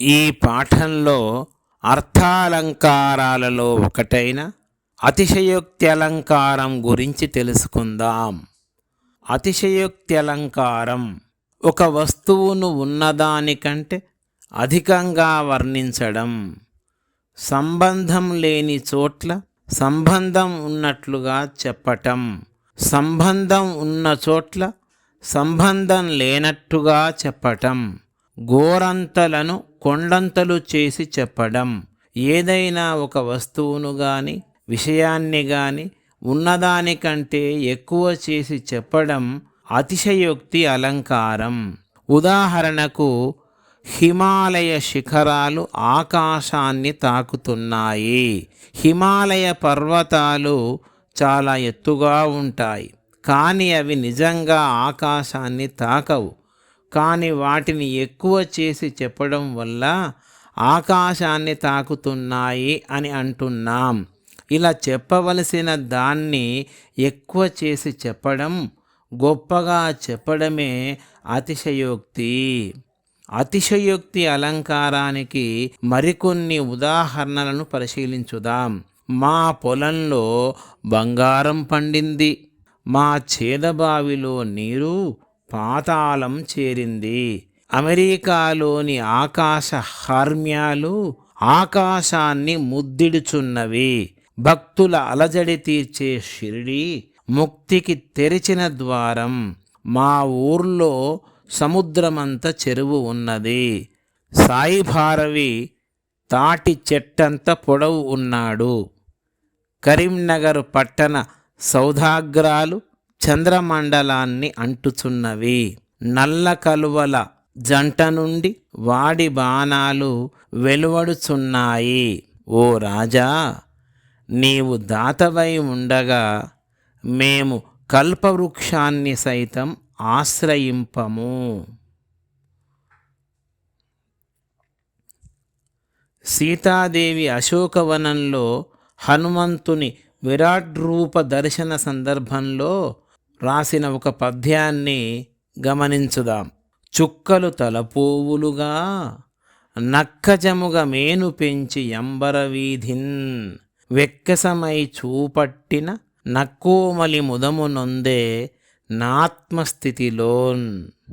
ఈ పాఠంలో అర్థాలంకారాలలో ఒకటైన అతిశయోక్తి అలంకారం గురించి తెలుసుకుందాం. అతిశయోక్తి అలంకారం ఒక వస్తువును ఉన్నదానికంటే అధికంగా వర్ణించడం. సంబంధం లేని చోట్ల సంబంధం ఉన్నట్లుగా చెప్పటం. సంబంధం ఉన్న చోట్ల సంబంధం లేనట్టుగా చెప్పటం. గోరంతలను కొండంతలు చేసి చెప్పడం. ఏదైనా ఒక వస్తువును గాని విషయాన్ని గాని ఉన్నదానికంటే ఎక్కువ చేసి చెప్పడం అతిశయోక్తి అలంకారం. ఉదాహరణకు హిమాలయ శిఖరాలు ఆకాశాన్ని తాకుతున్నాయి. హిమాలయ పర్వతాలు చాలా ఎత్తుగా ఉంటాయి. కానీ అవి నిజంగా ఆకాశాన్ని తాకవు. కానీ వాటిని ఎక్కువ చేసి చెప్పడం వల్ల ఆకాశాన్ని తాకుతున్నాయి అని అంటున్నాం. ఇలా చెప్పవలసిన దాన్ని ఎక్కువ చేసి చెప్పడం గొప్పగా చెప్పడమే అతిశయోక్తి. అతిశయోక్తి అలంకారానికి మరికొన్ని ఉదాహరణలను పరిశీలించుదాం. మా పొలంలో బంగారం పండింది మా చేదబావిలో నీరు పాతాళం చేరింది. అమెరికాలోని ఆకాశ హార్మ్యాలు ఆకాశాన్ని ముద్దిడుచున్నవి. భక్తుల అలజడి తీర్చే షిరిడి ముక్తికి తెరిచిన ద్వారం. మా ఊర్లో సముద్రమంత చెరువు ఉన్నది. సాయిభారవి తాటి చెట్టంత పొడవు ఉన్నాడు. కరీంనగర్ పట్టణ సౌధాగ్రాలు చంద్రమండలాన్ని అంటుచున్నవి. నల్ల కలువల జంట నుండి వాడి బాణాలు వెలువడుచున్నాయి. ఓ రాజా నీవు దాతవై ఉండగా మేము కల్పవృక్షాన్ని సైతం ఆశ్రయింపము. సీతాదేవి అశోకవనంలో హనుమంతుని విరాట్ రూప దర్శన సందర్భంలో రాసిన ఒక పద్యాన్ని గమనించుదాం. చుక్కలు తలపోవులుగా నక్కజముగ మేను పెంచి ఎంబర వీధిన్ వెక్కసమై చూపట్టిన నక్కోమలి ముదము నొందే నాత్మస్థితిలోన్.